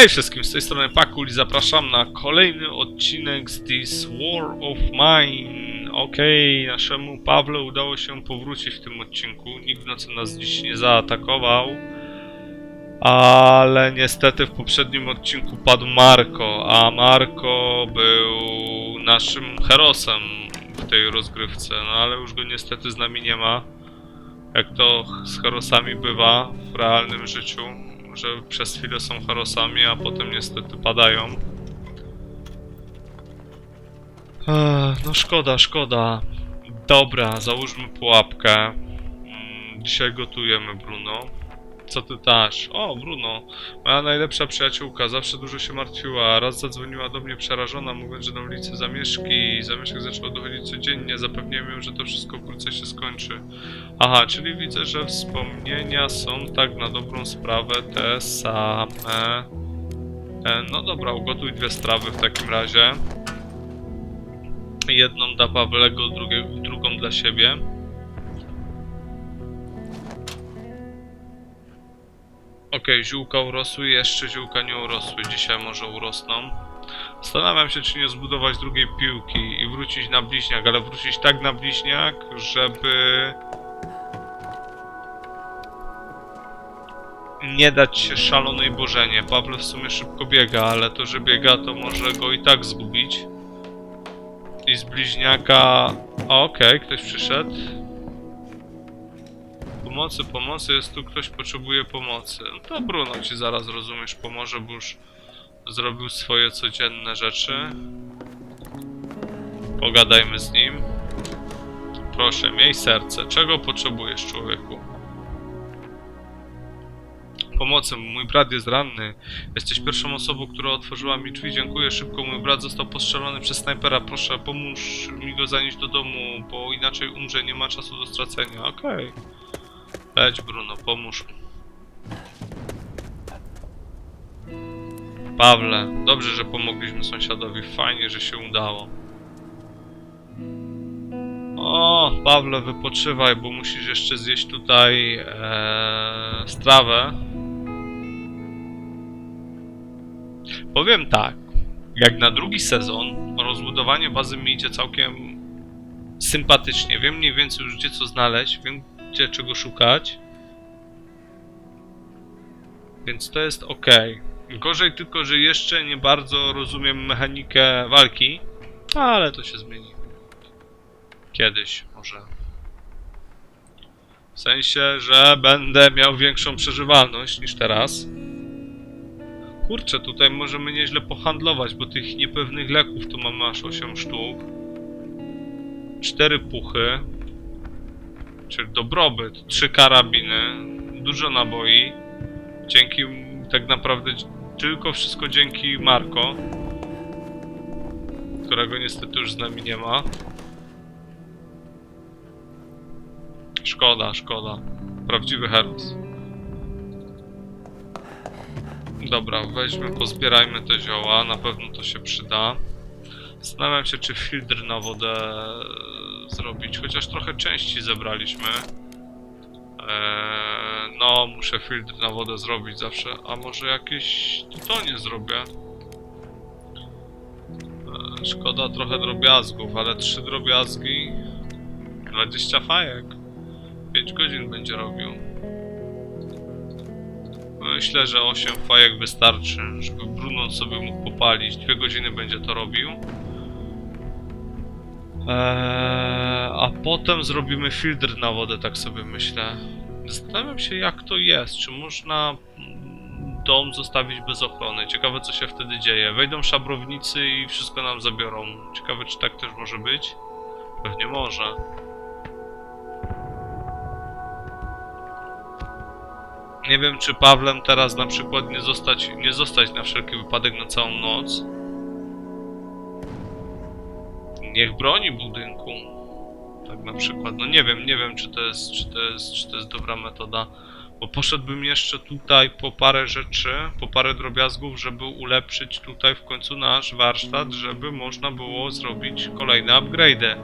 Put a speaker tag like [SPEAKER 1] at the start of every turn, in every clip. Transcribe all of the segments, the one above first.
[SPEAKER 1] Hej wszystkim, z tej strony Pakul i zapraszam na kolejny odcinek z This War of Mine. Okej, naszemu Pawle udało się powrócić w tym odcinku. Nikt w nocy nas dziś nie zaatakował. Ale niestety w poprzednim odcinku padł Marko, a Marko był naszym herosem w tej rozgrywce. No ale już go niestety z nami nie ma. Jak to z herosami bywa w realnym życiu że przez chwilę są herosami, a potem niestety padają. No szkoda, szkoda. Dobra, załóżmy pułapkę. Mm, Dzisiaj gotujemy, Bruno. Co ty dasz? O, Bruno, moja najlepsza przyjaciółka, zawsze dużo się martwiła. Raz zadzwoniła do mnie przerażona, mówiąc, że na ulicy zamieszki. Zamieszek zaczęło dochodzić codziennie. Zapewniłem ją, że to wszystko wkrótce się skończy. Aha, czyli widzę, że wspomnienia są tak na dobrą sprawę te same. E, no dobra, ugotuj dwie strawy w takim razie. Jedną dla Pawlego, drugą dla siebie. Okej, ziółka urosły, jeszcze ziółka nie urosły. Dzisiaj może urosną. Zastanawiam się, czy nie zbudować drugiej piłki i wrócić na bliźniak, ale wrócić tak na bliźniak, żeby nie dać się szalonej Bożenie. Pawle w sumie szybko biega, ale to, że biega, to może go i tak zgubić. I z bliźniaka... Okej, ktoś przyszedł. Pomocy, pomocy, jest tu ktoś, potrzebuje pomocy. No to Bruno ci zaraz, rozumiesz, pomoże, bo już zrobił swoje codzienne rzeczy. Pogadajmy z nim. Proszę, miej serce. Czego potrzebujesz, człowieku? Pomocy, mój brat jest ranny. Jesteś pierwszą osobą, która otworzyła mi drzwi. Dziękuję szybko. Mój brat został postrzelony przez snajpera. Proszę, pomóż mi go zanieść do domu, bo inaczej umrze. Nie ma czasu do stracenia. Okej. Leć, Bruno, pomóż mu. Pawle, dobrze, że pomogliśmy sąsiadowi. Fajnie, że się udało. O, Pawle, wypoczywaj, bo musisz jeszcze zjeść tutaj e, strawę. Powiem tak, jak na drugi sezon rozbudowanie bazy mi idzie całkiem sympatycznie. Wiem mniej więcej już gdzie co znaleźć, wiem gdzie czego szukać. Więc to jest ok. Gorzej tylko, że jeszcze nie bardzo rozumiem mechanikę walki, ale to się zmieni. Kiedyś może. W sensie, że będę miał większą przeżywalność niż teraz. Kurczę, tutaj możemy nieźle pohandlować, bo tych niepewnych leków tu mamy aż 8 sztuk. 4 puchy. Czyli dobrobyt. 3 karabiny. Dużo naboi. Dzięki tak naprawdę tylko wszystko dzięki Marko. Którego niestety już z nami nie ma. Szkoda, szkoda. Prawdziwy heros. Dobra, weźmy, pozbierajmy te zioła, na pewno to się przyda. Zastanawiam się, czy filtr na wodę zrobić, chociaż trochę części zebraliśmy. Eee, no, muszę filtr na wodę zrobić zawsze, a może jakieś tytonie zrobię. Eee, szkoda trochę drobiazgów, ale trzy drobiazgi, 20 fajek. 5 godzin będzie robił. Myślę, że 8 fajek wystarczy, żeby Bruno sobie mógł popalić. 2 godziny będzie to robił. Eee, a potem zrobimy filtr na wodę, tak sobie myślę. Zastanawiam się, jak to jest. Czy można mm, dom zostawić bez ochrony? Ciekawe, co się wtedy dzieje. Wejdą szabrownicy i wszystko nam zabiorą. Ciekawe, czy tak też może być? Pewnie może. Nie wiem, czy Pawlem teraz na przykład nie zostać, nie zostać na wszelki wypadek na całą noc. Niech broni budynku. Tak na przykład. No nie wiem, nie wiem, czy to jest, czy to jest, czy to jest dobra metoda. Bo poszedłbym jeszcze tutaj po parę rzeczy, po parę drobiazgów, żeby ulepszyć tutaj w końcu nasz warsztat, żeby można było zrobić kolejne upgrade'y.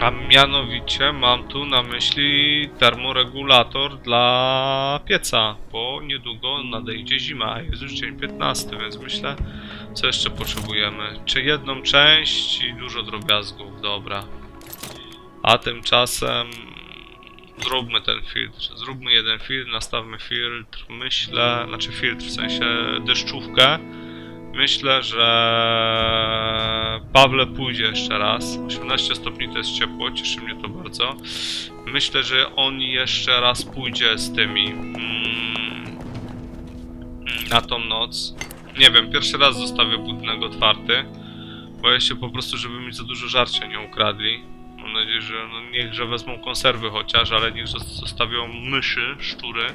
[SPEAKER 1] A mianowicie mam tu na myśli termoregulator dla pieca, bo niedługo nadejdzie zima, a jest już dzień 15, więc myślę, co jeszcze potrzebujemy? Czy jedną część i dużo drobiazgów, dobra. A tymczasem zróbmy ten filtr. Zróbmy jeden filtr, nastawmy filtr, myślę, znaczy filtr w sensie deszczówkę. Myślę, że Pawle pójdzie jeszcze raz. 18 stopni to jest ciepło, cieszy mnie to bardzo. Myślę, że on jeszcze raz pójdzie z tymi mm, na tą noc. Nie wiem, pierwszy raz zostawię budynek otwarty. Boję się po prostu, żeby mi za dużo żarcia nie ukradli. Mam nadzieję, że no niech, że wezmą konserwy chociaż, ale niech zos- zostawią myszy, szczury,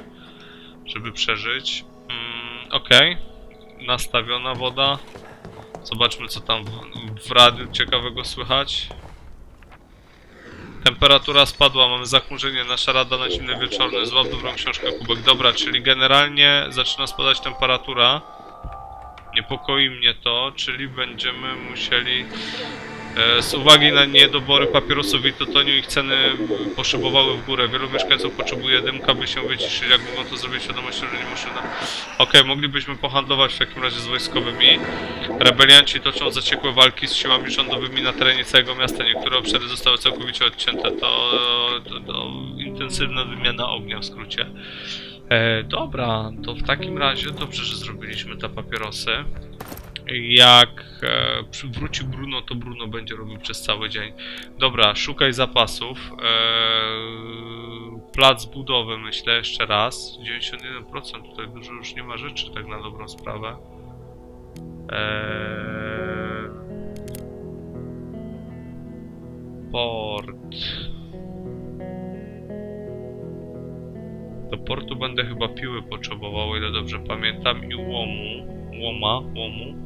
[SPEAKER 1] żeby przeżyć. Mm, Okej nastawiona woda. Zobaczmy co tam w, radiu ciekawego słychać. Temperatura spadła, mamy zachmurzenie, nasza rada na zimne wieczorne. Złap dobrą książkę, kubek. Dobra, czyli generalnie zaczyna spadać temperatura. Niepokoi mnie to, czyli będziemy musieli z uwagi na niedobory papierosów i tytoniu ich ceny poszybowały w górę. Wielu mieszkańców potrzebuje dymka, by się wyciszyć. Jak mogą to zrobić świadomością, że nie maszyna? Okej, moglibyśmy pohandlować w takim razie z wojskowymi. Rebelianci toczą zaciekłe walki z siłami rządowymi na terenie całego miasta. Niektóre obszary zostały całkowicie odcięte. To, to, to intensywna wymiana ognia w skrócie. E, dobra, to w takim razie dobrze, że zrobiliśmy te papierosy. Jak e, wróci Bruno, to Bruno będzie robił przez cały dzień. Dobra, szukaj zapasów. E, plac budowy, myślę, jeszcze raz. 91%, tutaj dużo już nie ma rzeczy, tak na dobrą sprawę. E, port. Do portu będę chyba piły potrzebował, ile dobrze pamiętam, i łomu. Łoma, łomu.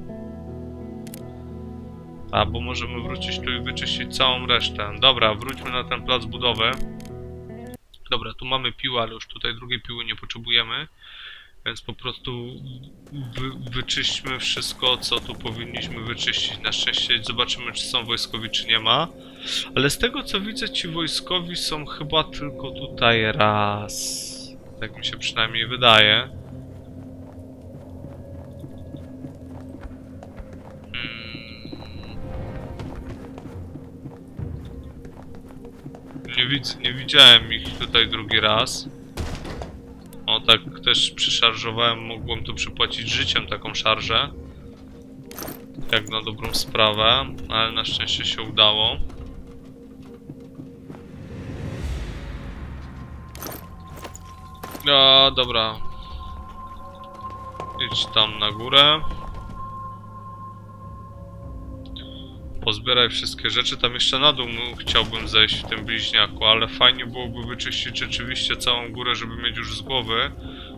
[SPEAKER 1] A, bo możemy wrócić tu i wyczyścić całą resztę. Dobra, wróćmy na ten plac budowy. Dobra, tu mamy piłę, ale już tutaj drugiej piły nie potrzebujemy. Więc po prostu wy, wyczyśćmy wszystko, co tu powinniśmy wyczyścić. Na szczęście zobaczymy, czy są wojskowi, czy nie ma. Ale z tego, co widzę, ci wojskowi są chyba tylko tutaj raz. Tak mi się przynajmniej wydaje. Nie, nie widziałem ich tutaj drugi raz. O, tak też przyszarżowałem, mogłem tu przypłacić życiem taką szarżę. Jak na dobrą sprawę, ale na szczęście się udało. A, dobra. Idź tam na górę. Pozbieraj wszystkie rzeczy. Tam jeszcze na dół mu- chciałbym zejść w tym bliźniaku, ale fajnie byłoby wyczyścić rzeczywiście całą górę, żeby mieć już z głowy,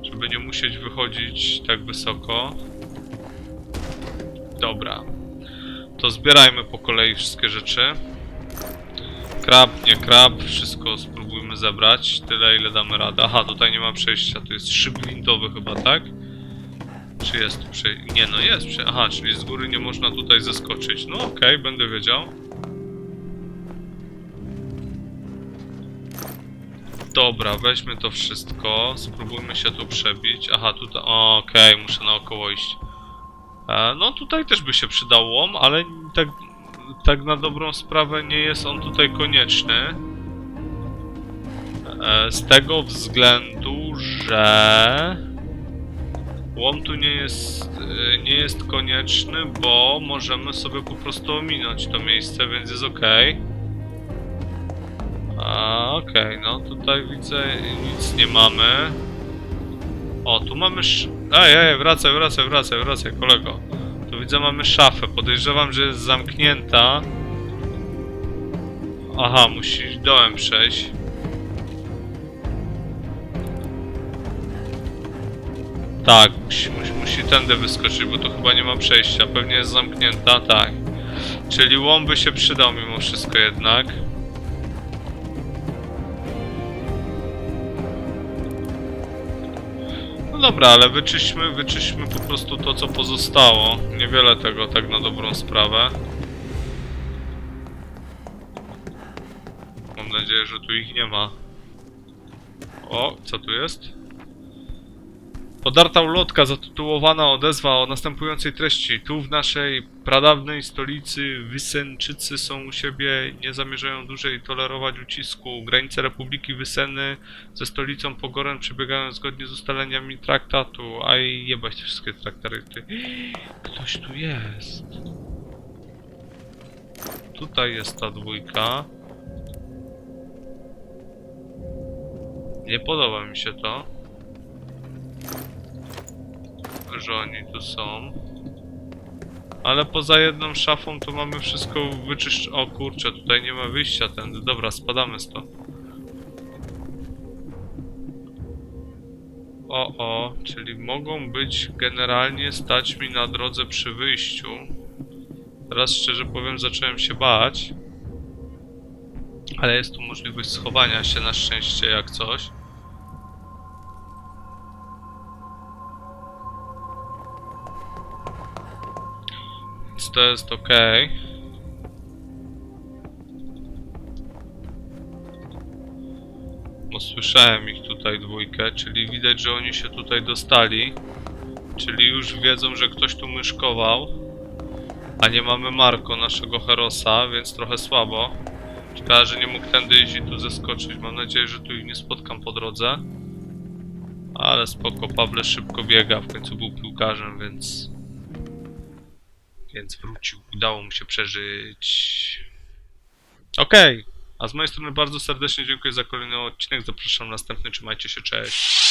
[SPEAKER 1] żeby nie musieć wychodzić tak wysoko. Dobra. To zbierajmy po kolei wszystkie rzeczy. Krab, nie krab, wszystko spróbujmy zebrać. Tyle ile damy radę. Aha, tutaj nie ma przejścia, tu jest szyb windowy chyba, tak? Czy jest tu? Nie, no jest przejście. Aha, czyli z góry nie można tutaj zeskoczyć. No okej, będę wiedział. Dobra, weźmy to wszystko. Spróbujmy się tu przebić. Aha, tutaj. Okej, muszę naokoło iść. E, no tutaj też by się przydał ale tak, tak na dobrą sprawę nie jest on tutaj konieczny. E, z tego względu, że łom tu nie jest, e, nie jest konieczny, bo możemy sobie po prostu ominąć to miejsce, więc jest ok. A, okej, no tutaj widzę nic nie mamy. O, tu mamy sz... Ej, ej, wracaj, wracaj, wracaj, wracaj, kolego. Tu widzę mamy szafę. Podejrzewam, że jest zamknięta. Aha, musisz dołem przejść. Tak, musi, musi, musi tędy wyskoczyć, bo tu chyba nie ma przejścia. Pewnie jest zamknięta, tak. Czyli łom by się przydał mimo wszystko jednak. No dobra, ale wyczyśmy, wyczyśmy po prostu to, co pozostało. Niewiele tego, tak na dobrą sprawę. nadzieję, że tu ich nie ma. O, co tu jest? Podarta ulotka zatytułowana odezwa o następującej treści. Tu w naszej pradawnej stolicy Wysenczycy są u siebie, nie zamierzają dłużej tolerować ucisku. Granice Republiki Wyseny ze stolicą Pogoren przebiegają zgodnie z ustaleniami traktatu. A jebać te wszystkie traktaty. Ktoś tu jest. Tutaj jest ta dwójka. Nie podoba mi się to. Że oni tu są. Ale poza jedną szafą to mamy wszystko wyczyszczone. O kurczę, tutaj nie ma wyjścia tędy. Dobra, spadamy stąd. O, o, czyli mogą być generalnie stać mi na drodze przy wyjściu. Teraz szczerze powiem, zacząłem się bać. Ale jest tu możliwość schowania się na szczęście jak coś. Więc to jest ok. Bo słyszałem ich tutaj dwójkę, czyli widać, że oni się tutaj dostali. Czyli już wiedzą, że ktoś tu myszkował. A nie mamy Marko, naszego Herosa, więc trochę słabo. Szkoda, że nie mógł tędy iść i tu zeskoczyć. Mam nadzieję, że tu ich nie spotkam po drodze. Ale spoko, Pable szybko biega, w końcu był piłkarzem, więc... Więc wrócił, udało mu się przeżyć. Okej, a z mojej strony bardzo serdecznie dziękuję za kolejny odcinek, zapraszam na następny, trzymajcie się, cześć.